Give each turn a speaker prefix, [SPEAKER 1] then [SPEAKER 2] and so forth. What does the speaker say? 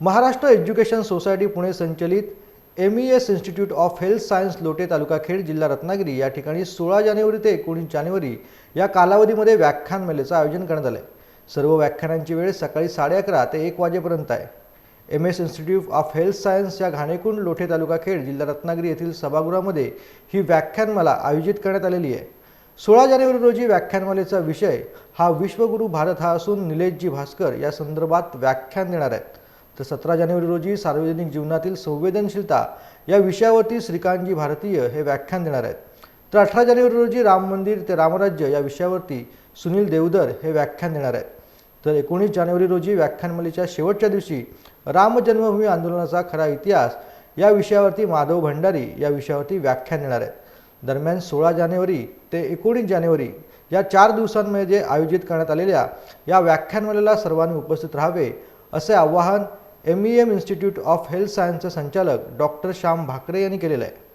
[SPEAKER 1] Maharashtra education society Pune संचलित M E S institute of health science Lote taluka Khed जिल्हा रत्नागिरी. या ठिकाणी सोळा जानेवारी ते एकोणीस जानेवारी या कालावधीमध्ये व्याख्यानमालेचं आयोजन करण्यात आलं आहे सर्व व्याख्यानांची वेळ सकाळी साडे अकरा ते एक वाजेपर्यंत आहे. M S institute of health science या घाणेकुंड लोठे तालुका खेड जिल्हा रत्नागिरी येथील सभागृहामध्ये ही व्याख्यानमाला आयोजित करण्यात आलेली आहे. सोळा जानेवारी रोजी व्याख्यानमालेचा विषय हा विश्वगुरू भारत हा असून निलेशजी भास्कर या संदर्भात व्याख्यान देणार आहेत. तर सतरा जानेवारी रोजी सार्वजनिक जीवनातील संवेदनशीलता या विषयावरती श्रीकांतजी भारतीय हे व्याख्यान देणार आहेत. तर अठरा जानेवारी रोजी राम मंदिर ते रामराज्य या विषयावरती सुनील देवधर हे व्याख्यान देणार आहेत. तर एकोणीस जानेवारी रोजी व्याख्यानमालेच्या शेवटच्या दिवशी राम जन्मभूमी आंदोलनाचा खरा इतिहास या विषयावरती माधव भंडारी या विषयावरती व्याख्यान देणार आहेत. दरम्यान सोळा जानेवारी ते एकोणीस जानेवारी या चार दिवसांमध्ये जे आयोजित करण्यात आलेल्या या व्याख्यानमालेला सर्वांनी उपस्थित राहावे असे आवाहन M E M institute of health सायन्सचे संचालक डॉक्टर श्याम भाकरे यांनी केलेलं आहे.